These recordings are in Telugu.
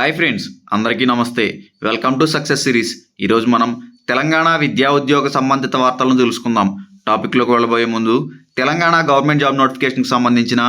హాయ్ ఫ్రెండ్స్ అందరికీ నమస్తే. Welcome to success series. ఈరోజు మనం తెలంగాణ విద్యా ఉద్యోగ సంబంధిత వార్తలను తెలుసుకుందాం. టాపిక్లోకి వెళ్ళబోయే ముందు తెలంగాణ గవర్నమెంట్ జాబ్ నోటిఫికేషన్కి సంబంధించిన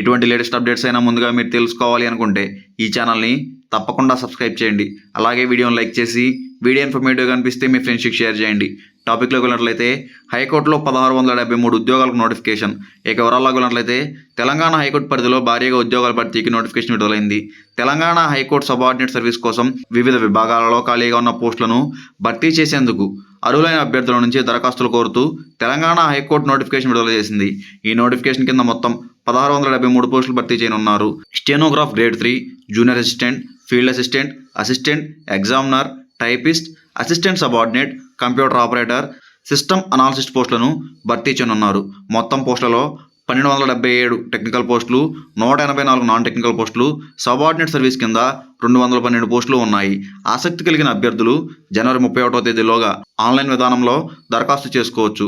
ఎటువంటి లేటెస్ట్ అప్డేట్స్ అయినా ముందుగా మీరు తెలుసుకోవాలి అనుకుంటే ఈ ఛానల్ని తప్పకుండా సబ్స్క్రైబ్ చేయండి. అలాగే వీడియోని లైక్ చేసి వీడియో ఇన్ఫర్మేటివ్గా అనిపిస్తే మీ ఫ్రెండ్స్కి షేర్ చేయండి. టాపిక్లోకి వెళ్ళినట్లయితే హైకోర్టులో పదహారు వందల డెబ్బై మూడు ఉద్యోగాలకు నోటిఫికేషన్. ఇక వివరాల్లోకి వెళ్ళినట్లయితే తెలంగాణ హైకోర్టు పరిధిలో భారీగా ఉద్యోగాల భర్తీకి నోటిఫికేషన్ విడుదలైంది. తెలంగాణ హైకోర్టు సబార్డినేట్ సర్వీస్ కోసం వివిధ విభాగాలలో ఖాళీగా ఉన్న పోస్టులను భర్తీ చేసేందుకు అర్హులైన అభ్యర్థుల నుంచి దరఖాస్తులు కోరుతూ తెలంగాణ హైకోర్టు నోటిఫికేషన్ విడుదల చేసింది. ఈ నోటిఫికేషన్ కింద మొత్తం పదహారు వందల డెబ్బై మూడు పోస్టులు భర్తీ చేయనున్నారు. Stenograph grade three junior assistant field assistant assistant examiner typist assistant subordinate computer operator system analyst పోస్టులను భర్తీ చేయనున్నారు. మొత్తం పోస్టులలో పన్నెండు వందల డెబ్బై ఏడు టెక్నికల్ పోస్టులు నూట ఎనభై నాలుగు నాన్ టెక్నికల్ పోస్టులు సబార్డినేట్ సర్వీస్ కింద రెండు వందల పన్నెండు పోస్టులు ఉన్నాయి. ఆసక్తి కలిగిన అభ్యర్థులు జనవరి ముప్పై ఒకటో తేదీలోగా ఆన్లైన్ విధానంలో దరఖాస్తు చేసుకోవచ్చు.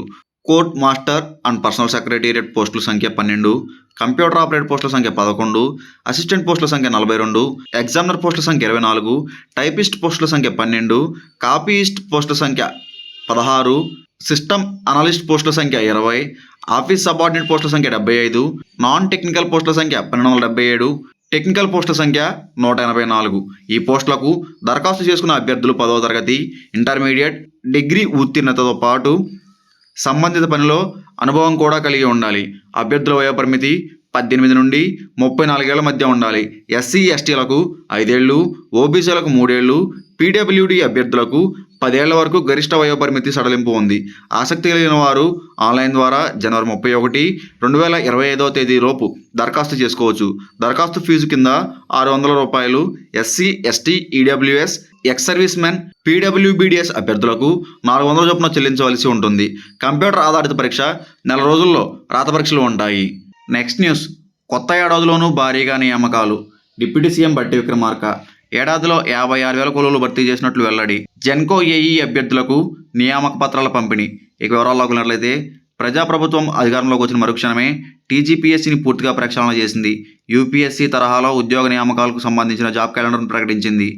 Court master and personal secretariat పోస్టుల సంఖ్య పన్నెండు కంప్యూటర్ ఆపరేట్ పోస్టుల సంఖ్య పదకొండు అసిస్టెంట్ పోస్టుల సంఖ్య నలభై రెండు ఎగ్జామినర్ పోస్టుల సంఖ్య ఇరవై నాలుగు టైపిస్ట్ పోస్టుల సంఖ్య పన్నెండు కాపీయిస్ట్ పోస్టుల సంఖ్య పదహారు. సిస్టమ్ అనలిస్ట్ పోస్టుల సంఖ్య ఇరవై. ఆఫీస్ సబార్డినేట్ పోస్టుల సంఖ్య డెబ్బై ఐదు. నాన్ టెక్నికల్ పోస్టుల సంఖ్య పన్నెండు వందల డెబ్బై ఏడు. టెక్నికల్ పోస్టుల సంఖ్య నూట ఎనభై నాలుగు. ఈ పోస్టులకు దరఖాస్తు చేసుకున్న అభ్యర్థులు పదవ తరగతి ఇంటర్మీడియట్ డిగ్రీ ఉత్తీర్ణతతో పాటు సంబంధిత పనిలో అనుభవం కూడా కలిగి ఉండాలి. అభ్యర్థుల వయోపరిమితి పద్దెనిమిది నుండి ముప్పై నాలుగేళ్ళ మధ్య ఉండాలి. ఎస్సీ ఎస్టీలకు ఐదేళ్ళు ఓబీసీలకు మూడేళ్ళు పీడబ్ల్యూడి అభ్యర్థులకు పదేళ్ళ వరకు గరిష్ట వయోపరిమితి సడలింపు ఉంది. ఆసక్తి కలిగిన వారు ఆన్లైన్ ద్వారా జనవరి ముప్పై ఒకటి రెండు వేల ఇరవై ఐదవ తేదీలోపు దరఖాస్తు చేసుకోవచ్చు. దరఖాస్తు ఫీజు కింద ఆరు వందల రూపాయలు SC ST EWS ex service men పీడబ్ల్యూబీడిఎస్ అభ్యర్థులకు నాలుగు వందల చొప్పున చెల్లించవలసి ఉంటుంది. కంప్యూటర్ ఆధారిత పరీక్ష నెల రోజుల్లో రాత పరీక్షలు ఉంటాయి. Next news. కొత్త ఏడాదిలోనూ భారీగా నియామకాలు. డిప్యూటీ సీఎం బట్టి విక్రమార్క. ఏడాదిలో యాభై ఆరు వేల కొలువులు భర్తీ చేసినట్లు వెల్లడి. జెన్కో ఏఈ అభ్యర్థులకు నియామక పత్రాల పంపిణీ. ఇక వివరాల్లోకి ఉన్నట్లయితే ప్రజాప్రభుత్వం అధికారంలోకి వచ్చిన మరుక్షణమే టీజీపీఎస్సీని పూర్తిగా ప్రక్షాళన చేసింది. యూపీఎస్సీ తరహాలో ఉద్యోగ నియామకాలకు సంబంధించిన జాబ్ క్యాలెండర్ను ప్రకటించింది.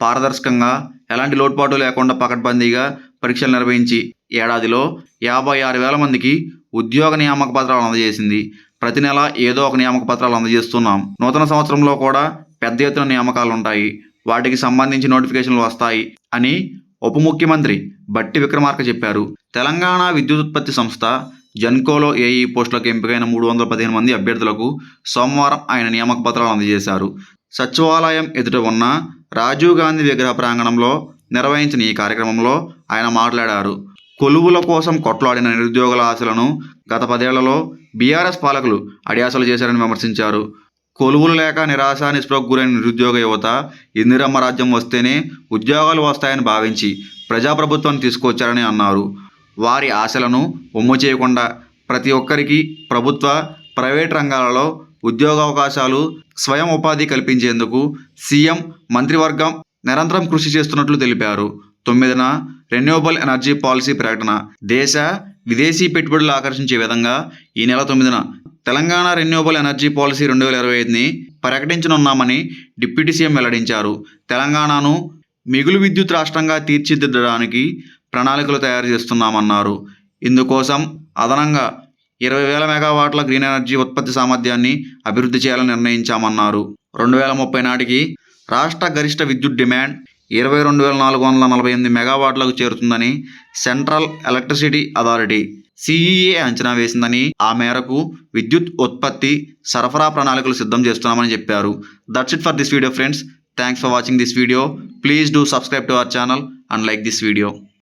పారదర్శకంగా ఎలాంటి లోటుపాటు లేకుండా పకడ్బందీగా పరీక్షలు నిర్వహించి ఏడాదిలో యాభై ఆరు వేల మందికి ఉద్యోగ నియామక పత్రాలు అందజేసింది. ప్రతి నెల ఏదో ఒక నియామక పత్రాలు అందజేస్తున్నాం. నూతన సంవత్సరంలో కూడా పెద్ద ఎత్తున నియామకాలు ఉంటాయి వాటికి సంబంధించి నోటిఫికేషన్లు వస్తాయి అని ఉప ముఖ్యమంత్రి బట్టి విక్రమార్క చెప్పారు. తెలంగాణ విద్యుత్ ఉత్పత్తి సంస్థ జన్కోలో ఏఈ పోస్టులకు ఎంపికైన మూడు వందల పదిహేను మంది అభ్యర్థులకు సోమవారం ఆయన నియామక పత్రాలు అందజేశారు. సచివాలయం ఎదుట ఉన్న రాజీవ్ గాంధీ విగ్రహ ప్రాంగణంలో నిర్వహించిన ఈ కార్యక్రమంలో ఆయన మాట్లాడారు. కొలువుల కోసం కొట్లాడిన నిరుద్యోగుల ఆశలను గత పదేళ్ళలో బీఆర్ఎస్ పాలకులు అడియాసలు చేశారని విమర్శించారు. కొలువులు లేక నిరాశ నిస్పృహకు గురైన నిరుద్యోగ యువత ఇందిరమ్మ రాజ్యం వస్తేనే ఉద్యోగాలు వస్తాయని భావించి ప్రజాప్రభుత్వాన్ని తీసుకొచ్చారని అన్నారు. వారి ఆశలను ఒమ్ము చేయకుండా ప్రతి ఒక్కరికి ప్రభుత్వ ప్రైవేట్ రంగాలలో ఉద్యోగావకాశాలు స్వయం ఉపాధి కల్పించేందుకు సీఎం మంత్రివర్గం నిరంతరం కృషి చేస్తున్నట్లు తెలిపారు. తొమ్మిదిన రెన్యూవబుల్ ఎనర్జీ పాలసీ ప్రకటన. దేశ విదేశీ పెట్టుబడులు ఆకర్షించే విధంగా ఈ నెల తొమ్మిదిన తెలంగాణ రెన్యూవబుల్ ఎనర్జీ పాలసీ రెండు వేల ఇరవై ఐదుని ప్రకటించనున్నామని డిప్యూటీ సీఎం వెల్లడించారు. తెలంగాణను మిగులు విద్యుత్ రాష్ట్రంగా తీర్చిదిద్దడానికి ప్రణాళికలు తయారు చేస్తున్నామన్నారు. ఇందుకోసం అదనంగా ఇరవై వేల మెగావాట్ల గ్రీన్ ఎనర్జీ ఉత్పత్తి సామర్థ్యాన్ని అభివృద్ధి చేయాలని నిర్ణయించామన్నారు. రెండు వేల ముప్పై నాటికి రాష్ట్ర గరిష్ట విద్యుత్ డిమాండ్ ఇరవై రెండు వేల నాలుగు వందల నలభై ఎనిమిది మెగావాట్లకు చేరుతుందని సెంట్రల్ ఎలక్ట్రిసిటీ అథారిటీ సిఈఏ అంచనా వేసిందని ఆ మేరకు విద్యుత్ ఉత్పత్తి సరఫరా ప్రణాళికలు సిద్ధం చేస్తున్నామని చెప్పారు. That's it for this video friends thanks for watching this video please do subscribe to our channel and like this video